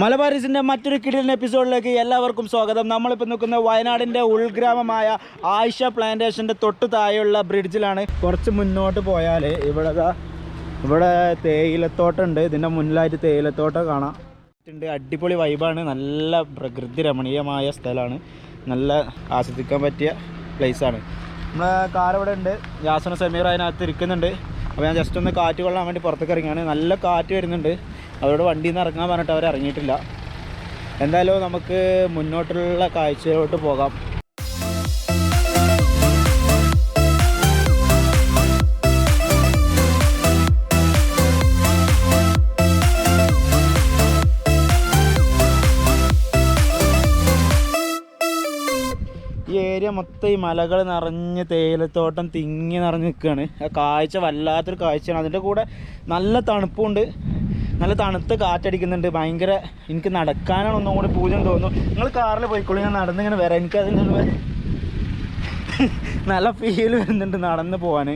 മലബാരിസിന്റെ മറ്റൊരു കിടിലൻ എപ്പിസോഡിലേക്ക് എല്ലാവർക്കും സ്വാഗതം. നമ്മളിപ്പോൾ നിൽക്കുന്ന വയനാടിന്റെ ഉൾഗ്രാമമായ ആയിഷ പ്ലാന്റേഷന്റെ തൊട്ട് താഴെയുള്ള ബ്രിഡ്ജിലാണ്. കുറച്ച് മുന്നോട്ട് പോയാൽ ഇവിടെ ഇവിടെ തേയിലത്തോട്ടമുണ്ട്. ഇതിന്റെ മുന്നിലായിട്ട് തേയിലത്തോട്ടം കാണാം. അടിപൊളി വൈബാണ് നല്ല പ്രകൃതി രമണീയമായ സ്ഥലമാണ്. നല്ല ആസ്വദിക്കാൻ പറ്റിയ പ്ലേസാണ് നമ്മളെ കാർ ഇവിടെ ഉണ്ട്. യാസന സമീർ അതിനകത്ത് ഇരിക്കുന്നുണ്ട്. അപ്പോൾ ഞാൻ ജസ്റ്റ് ഒന്ന് കാറ്റ് കൊള്ളാൻ വേണ്ടി പുറത്തേക്ക് ഇറങ്ങിയാണ്. നല്ല കാറ്റ് വരുന്നുണ്ട്. അവരോട് വണ്ടിയിൽ നിന്ന് ഇറങ്ങാൻ പറഞ്ഞിട്ട് അവർ ഇറങ്ങിയിട്ടില്ല. എന്തായാലും നമുക്ക് മുന്നോട്ടുള്ള കാഴ്ചയിലോട്ട് പോകാം. ഏരിയ മൊത്തം ഈ മലകൾ നിറഞ്ഞ് തേയിലത്തോട്ടം തിങ്ങി നിറഞ്ഞ് നിൽക്കുകയാണ്. കാഴ്ച വല്ലാത്തൊരു കാഴ്ചയാണ്. അതിന്റെ കൂടെ നല്ല തണുപ്പുണ്ട്. നല്ല തണുത്ത് കാറ്റടിക്കുന്നുണ്ട്. ഭയങ്കര എനിക്ക് നടക്കാനാണ് ഒന്നും കൂടി പൂജം തോന്നുന്നു. നിങ്ങൾ കാറിൽ പോയിക്കോളൂ ഞാൻ നടന്നിങ്ങനെ വരാം. എനിക്ക് അതിനുള്ള നല്ല ഫീൽ വരുന്നുണ്ട് നടന്ന് പോകാൻ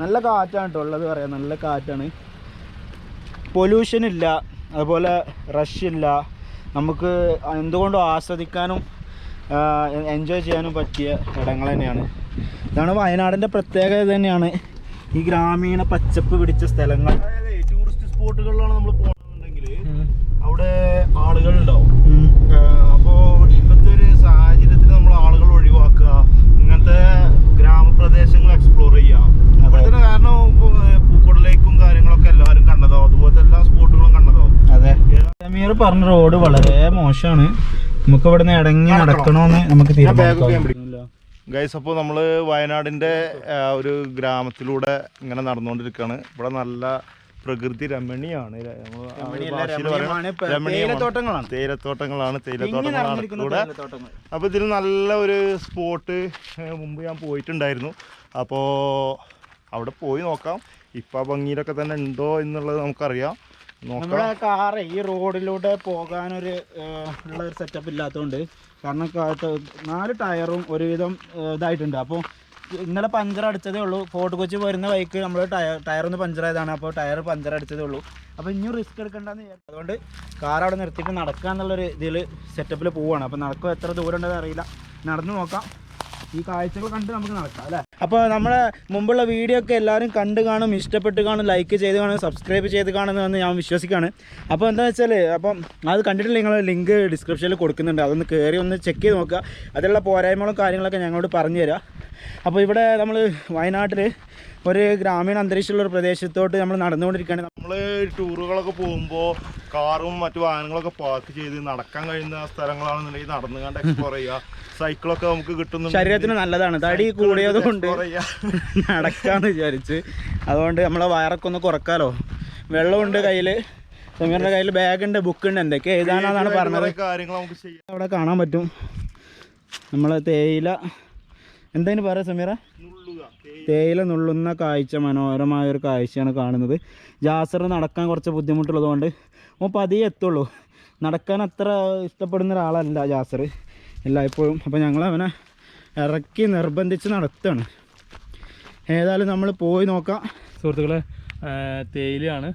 നല്ല കാറ്റാണ് കേട്ടോ ഉള്ളത് പറയാം നല്ല കാറ്റാണ്. പൊല്യൂഷൻ ഇല്ല. അതുപോലെ റഷ് ഇല്ല. നമുക്ക് എന്തുകൊണ്ടും ആസ്വദിക്കാനും എൻജോയ് ചെയ്യാനും പറ്റിയ ഇടങ്ങൾ തന്നെയാണ്. ഇതാണ് വയനാടിന്റെ പ്രത്യേകത തന്നെയാണ്. ഈ ഗ്രാമീണ പച്ചപ്പ് പിടിച്ച സ്ഥലങ്ങൾ. സ്പോട്ടുകളിലാണ് നമ്മൾ പോകണമെന്നുണ്ടെങ്കിൽ അവിടെ ആളുകൾ ഉണ്ടാവും അപ്പോ ഇപ്പോഴത്തെ ഒരു സാഹചര്യത്തിൽ നമ്മൾ ആളുകൾ ഒഴിവാക്കുക ഇങ്ങനത്തെ ഗ്രാമപ്രദേശങ്ങൾ എക്സ്പ്ലോർ ചെയ്യുക. അതിന് കാരണം ഇപ്പൊ, പൂക്കോട് ലേക്കും കാര്യങ്ങളൊക്കെ എല്ലാവരും കണ്ടതോ. അതുപോലത്തെ എല്ലാ സ്പോട്ടുകളും കണ്ടതോ. അതെ. സമീർ പറഞ്ഞ റോഡ് വളരെ മോശമാണ് നമുക്ക് ഇവിടെ നിന്ന് ഇടങ്ങി നടക്കണോന്ന് നമുക്ക് തീരുമാനിക്കാം. ഗൈസ് അപ്പോൾ നമ്മൾ വയനാടിന്റെ ഒരു ഗ്രാമത്തിലൂടെ ഇങ്ങനെ നടന്നുകൊണ്ടിരിക്കുകയാണ് ഇവിടെ നല്ല പ്രകൃതി രമണിയാണ് രമണീയമാണ്. രമണീയമാണ്. തേയിലത്തോട്ടങ്ങളാണ്. തേയിലത്തോട്ടങ്ങളാണ് കൂടെ. അപ്പോൾ ഇതിൽ നല്ല ഒരു സ്പോട്ട് മുമ്പ് ഞാൻ പോയിട്ടുണ്ടായിരുന്നു അപ്പോൾ അവിടെ പോയി നോക്കാം ഇപ്പൊ ആ ഭംഗിയിലൊക്കെ തന്നെ ഉണ്ടോ എന്നുള്ളത് നമുക്കറിയാം നമ്മുടെ കാറ് ഈ റോഡിലൂടെ പോകാനൊരു ഉള്ള ഒരു സെറ്റപ്പ് ഇല്ലാത്തതുകൊണ്ട് കാരണം നാല് ടയറും ഒരുവിധം ഇതായിട്ടുണ്ട് അപ്പോൾ ഇന്നലെ പഞ്ചർ അടിച്ചതേ ഉള്ളൂ. ഫോർട്ട് കൊച്ചി വരുന്ന ബൈക്ക് നമ്മൾ ടയർ ടയർ ഒന്ന് പഞ്ചർ ആയതാണ്. അപ്പോൾ ടയർ പഞ്ചർ അടിച്ചതേ ഉള്ളൂ. അപ്പോൾ ഇനിയും റിസ്ക് എടുക്കേണ്ടെന്ന് വിചാരിച്ചു അതുകൊണ്ട് കാർ അവിടെ നിർത്തിയിട്ട് നടക്കുക എന്നുള്ളൊരു ഇതിൽ സെറ്റപ്പിൽ പോവുകയാണ് അപ്പോൾ നടക്കുക എത്ര ദൂരം ഉണ്ടെന്ന് അറിയില്ല. നടന്നു നോക്കാം. ഈ കാഴ്ചകൾ കണ്ട് നമുക്ക് നടക്കാം അല്ലേ? അപ്പോൾ നമ്മളെ മുമ്പുള്ള വീഡിയോ ഒക്കെ എല്ലാവരും കണ്ട് കാണും ഇഷ്ടപ്പെട്ട് കാണും ലൈക്ക് ചെയ്ത് കാണും സബ്സ്ക്രൈബ് ചെയ്ത് കാണുന്നതെന്ന് ഞാൻ വിശ്വസിക്കുകയാണ് അപ്പോൾ എന്താ വെച്ചാൽ അപ്പം അത് കണ്ടിട്ടില്ല നിങ്ങൾ ലിങ്ക് ഡിസ്ക്രിപ്ഷനിൽ കൊടുക്കുന്നുണ്ട്. അതൊന്ന് കയറി ഒന്ന് ചെക്ക് ചെയ്ത് നോക്കുക. അതിലുള്ള പോരായ്മകളും കാര്യങ്ങളൊക്കെ ഞങ്ങളോട് പറഞ്ഞു തരാം അപ്പോൾ ഇവിടെ നമ്മൾ വയനാട്ടിൽ ഒരു ഗ്രാമീണ അന്തരീക്ഷമുള്ള ഒരു പ്രദേശത്തോട്ട് നമ്മൾ നടന്നുകൊണ്ടിരിക്കുകയാണ്. നമ്മൾ ടൂറുകളൊക്കെ പോകുമ്പോൾ കാറും മറ്റു വാഹനങ്ങളൊക്കെ പാർക്ക് ചെയ്ത് നടക്കാൻ കഴിയുന്ന സ്ഥലങ്ങളാണെന്നുണ്ടെങ്കിൽ നടന്നു കണ്ട് എക്സ്പ്ലോർ ചെയ്യുക സൈക്കിളൊക്കെ നമുക്ക് കിട്ടുന്നു ശരീരത്തിന് നല്ലതാണ്. തടി കൂടിയത് കൊണ്ട് നടക്കാന്ന് വിചാരിച്ച്. അതുകൊണ്ട് നമ്മളെ വയറൊക്കെ ഒന്ന് കുറക്കാലോ. വെള്ളമുണ്ട് കയ്യിൽ സമീറിന്റെ കയ്യിൽ ബാഗ് ഉണ്ട് ബുക്ക് ഉണ്ട് എന്തൊക്കെ എഴുതാനാണെന്നാണ് പറഞ്ഞത് കാര്യങ്ങൾ നമുക്ക് അവിടെ കാണാൻ പറ്റും. നമ്മളെ തേയില എന്തായാലും പറയാ സമീറ? നുള്ളുക തേയില നുള്ളുന്ന കാഴ്ച മനോഹരമായ ഒരു കാഴ്ചയാണ് കാണുന്നത്. ജാസർ നടക്കാൻ കുറച്ച് ബുദ്ധിമുട്ടുള്ളതുകൊണ്ട് ഓൻ പതിയെ എത്തുള്ളൂ. നടക്കാൻ അത്ര ഇഷ്ടപ്പെടുന്ന ഒരാളല്ല ജാസർ എല്ലായ്പ്പോഴും. അപ്പോൾ ഞങ്ങൾ അവനെ ഇറക്കി നിർബന്ധിച്ച് നടത്തുകയാണ് ഏതായാലും നമ്മൾ പോയി നോക്കാം. സുഹൃത്തുക്കളെ തേയിലയാണ്.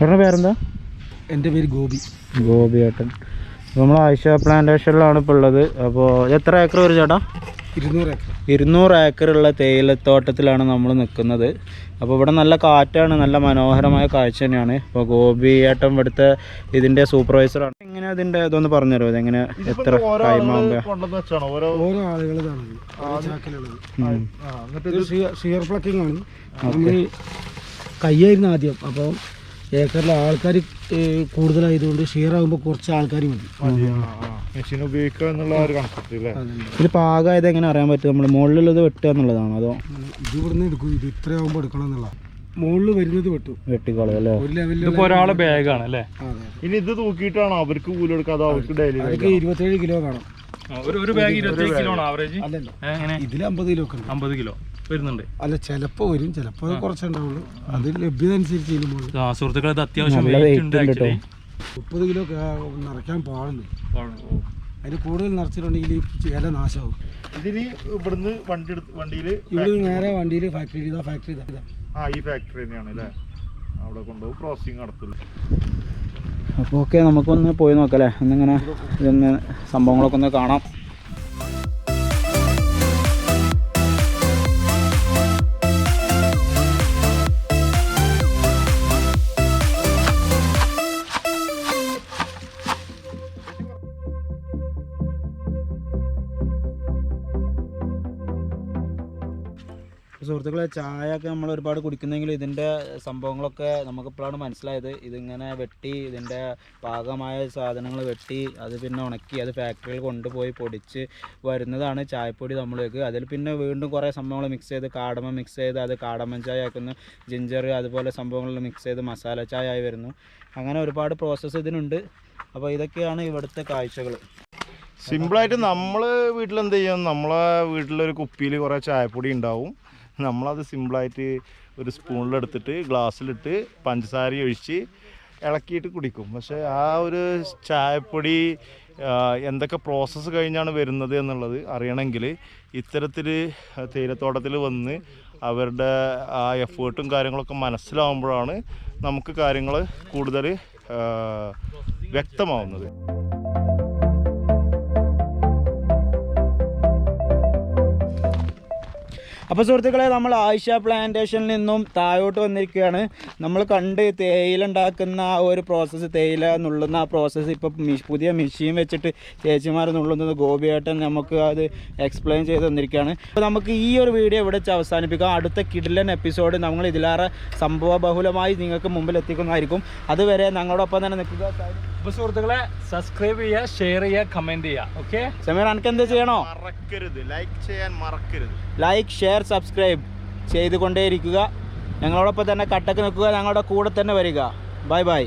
പറഞ്ഞ പേരെന്താ? എന്റെ പേര് ഗോപി. ഗോപിയേട്ടൻ. നമ്മൾ ആയിഷ പ്ലാന്റേഷനിലാണ് ഇപ്പോൾ ഉള്ളത്. അപ്പോൾ എത്ര ഏക്കർ വരും ചേട്ടാ? ഇരുന്നൂറ് ഏക്കർ. ഇരുന്നൂറ് ഏക്കറുള്ള തേയിലത്തോട്ടത്തിലാണ് നമ്മൾ നിൽക്കുന്നത് അപ്പോൾ ഇവിടെ നല്ല കാറ്റാണ് നല്ല മനോഹരമായ കാഴ്ച തന്നെയാണ്. ഇപ്പോൾ ഗോപി ഏട്ടം ഇവിടുത്തെ ഇതിന്റെ സൂപ്പർവൈസറാണ് എങ്ങനെ അതിന്റെ ഇതൊന്ന് പറഞ്ഞു തരുമോ ഇതെങ്ങനെ എത്ര ഓരോ ടൈം ആളുകൾ ആകുമ്പോൾ ഓരോ ഓരോ ആളുകളതാണ് ചാക്കിലുള്ളത് ആ, എന്നിട്ട് ഇത് ഷിയർ പ്ലക്കിംഗ് ആണ്. നമ്മൾ കയ്യായിരുന്നു ആദ്യം. അപ്പോൾ ഏക്കറിൽ ആൾക്കാർ കൂടുതലായതുകൊണ്ട് ഷെയറാകുമ്പോൾ ആകുമ്പോൾ കുറച്ച് ആൾക്കാർ മതി. മെഷീൻ ഉപയോഗിക്കുക എന്നുള്ള ഒരു കൺസെപ്റ്റ് അല്ലേ ഇത് പാകമായത് എങ്ങനെ അറിയാൻ പറ്റും? നമ്മൾ മുകളിലുള്ളത് വെട്ടുക എന്നുള്ളതാണ്? അതോ ഇത് ഇവിടുന്ന് എടുക്കും. ഇത് ഇത്രയാകുമ്പോൾ എടുക്കണം എന്നുള്ള. മുകളിൽ വരുന്നത് വെട്ടു. വെട്ടിക്കോളും അല്ലേ? ഒരു ലെവലിൽ ഒരാളെ ബാഗാണ് അല്ലേ? ഇനി ഇത് തൂക്കിയിട്ടാണോ അവർക്ക് കൂലി കൊടുക്കാതെ അതോ അവർക്ക് ഡെയിലി ഇരുപത്തേഴ് കിലോ കാണും ഒരു ഒരു ബാഗ് ഇരുപത്തി കിലോ ആണ് ആവറേജ് ഇതിൽ അമ്പത് കിലോ അമ്പത് കിലോ. വരുന്നുണ്ട്. അല്ല ചിലപ്പോൾ വരും. ചിലപ്പോൾ കുറച്ചുണ്ടാവുള്ളൂ. അത് ലഭ്യത അനുസരിച്ച് ഇതിന് ആ സുഹൃത്തുക്കളെ ഇത് അത്യാവശ്യം വെയിറ്റ് ഉണ്ട്. ആക്ച്വലി മുപ്പത് കിലോ നിറയ്ക്കാൻ പാടുള്ളൂ അതിന് കൂടുതൽ നിറച്ചിട്ടുണ്ടെങ്കിൽ ഈ ഇല നാശമാവും. ഇതിന് ഇവിടുന്ന് വണ്ടി എടുത്ത് വണ്ടിയിൽ ഇവിടെ നേരെ വണ്ടിയിൽ ഫാക്ടറി ഇതാ ഫാക്ടറി ഇതാ. ആ ഈ ഫാക്ടറി തന്നെയാണ് അല്ലേ? അവിടെ കൊണ്ടുപോകും പ്രോസസ്സിങ് നടത്തുള്ളൂ. അപ്പോൾ ഓക്കെ നമുക്കൊന്ന് പോയി നോക്കാം അല്ലേ? ഒന്നിങ്ങനെ ഇതൊന്ന് സംഭവങ്ങളൊക്കെ ഒന്ന് കാണാം. സുഹൃത്തുക്കളെ ചായ ഒക്കെ നമ്മൾ ഒരുപാട് കുടിക്കുന്നെങ്കിൽ ഇതിന്റെ സംഭവങ്ങളൊക്കെ നമുക്കിപ്പോഴാണ് മനസ്സിലായത്. ഇതിങ്ങനെ വെട്ടി ഇതിന്റെ പാകമായ സാധനങ്ങൾ വെട്ടി അത് പിന്നെ ഉണക്കി അത് ഫാക്ടറിയിൽ കൊണ്ടുപോയി പൊടിച്ച് വരുന്നതാണ് ചായപ്പൊടി നമ്മൾക്ക്. അതിൽ പിന്നെ വീണ്ടും കുറേ സംഭവങ്ങൾ മിക്സ് ചെയ്ത് കാടമ മിക്സ് ചെയ്ത് അത് കാടമൻ ചായ ആക്കുന്നു ജിഞ്ചർ അതുപോലെ സംഭവങ്ങൾ മിക്സ് ചെയ്ത് മസാല ചായ ആയി വരുന്നു. അങ്ങനെ ഒരുപാട് പ്രോസസ്സ് ഇതിനുണ്ട്. അപ്പോൾ ഇതൊക്കെയാണ് ഇവിടുത്തെ കാഴ്ചകൾ. സിമ്പിളായിട്ട് നമ്മൾ വീട്ടിൽ എന്ത് ചെയ്യും? നമ്മളെ വീട്ടിലൊരു കുപ്പിയിൽ കുറേ ചായപ്പൊടി ഉണ്ടാവും. നമ്മളത് സിമ്പിളായിട്ട് ഒരു സ്പൂണിലെടുത്തിട്ട് ഗ്ലാസ്സിലിട്ട് പഞ്ചസാര ഒഴിച്ച് ഇളക്കിയിട്ട് കുടിക്കും. പക്ഷേ ആ ഒരു ചായപ്പൊടി എന്തൊക്കെ പ്രോസസ്സ് കഴിഞ്ഞാണ് വരുന്നത് എന്നുള്ളത് അറിയണമെങ്കിൽ ഇത്തരത്തിൽ തേയിലത്തോട്ടത്തിൽ വന്ന് അവരുടെ ആ എഫേർട്ടും കാര്യങ്ങളൊക്കെ മനസ്സിലാവുമ്പോഴാണ് നമുക്ക് കാര്യങ്ങൾ കൂടുതൽ വ്യക്തമാവുന്നത്. അപ്പോൾ സുഹൃത്തുക്കളെ നമ്മൾ ആയിഷ പ്ലാന്റേഷനിൽ നിന്നും താഴോട്ട് വന്നിരിക്കുകയാണ്. നമ്മൾ കണ്ട് തേയില ഉണ്ടാക്കുന്ന ആ ഒരു പ്രോസസ്സ് തേയില നുള്ളുന്ന ആ പ്രോസസ്സ് ഇപ്പോൾ പുതിയ മെഷീൻ വെച്ചിട്ട് ചേച്ചിമാർ നുള്ളുന്നത് ഗോപിയേട്ടൻ നമുക്ക് അത് എക്സ്പ്ലെയിൻ ചെയ്ത് തന്നിരിക്കുകയാണ്. അപ്പോൾ നമുക്ക് ഈ ഒരു വീഡിയോ ഇവിടെ വെച്ച് അവസാനിപ്പിക്കാം. അടുത്ത കിഡിലൻ എപ്പിസോഡ് നമ്മൾ ഇതിലേറെ സംഭവ ബഹുലമായി നിങ്ങൾക്ക് മുമ്പിൽ എത്തിക്കുന്നതായിരിക്കും അതുവരെ ഞങ്ങളോടൊപ്പം തന്നെ നിൽക്കുക. അപ്പോൾ സുഹൃത്തുക്കളെ സബ്സ്ക്രൈബ് ചെയ്യുക ഷെയർ ചെയ്യുക കമന്റ് ചെയ്യുക. ഓക്കെ സമീർ എനിക്ക് എന്താ ചെയ്യണോ? മറക്കരുത്. ലൈക്ക് ചെയ്യാൻ മറക്കരുത്. ലൈക്ക് ഷെയർ സബ്സ്ക്രൈബ് ചെയ്തുകൊണ്ടേയിരിക്കുക. ഞങ്ങളോടൊപ്പം തന്നെ കട്ടക്ക് നിൽക്കുക. ഞങ്ങളുടെ കൂടെ തന്നെ വരിക. Bye bye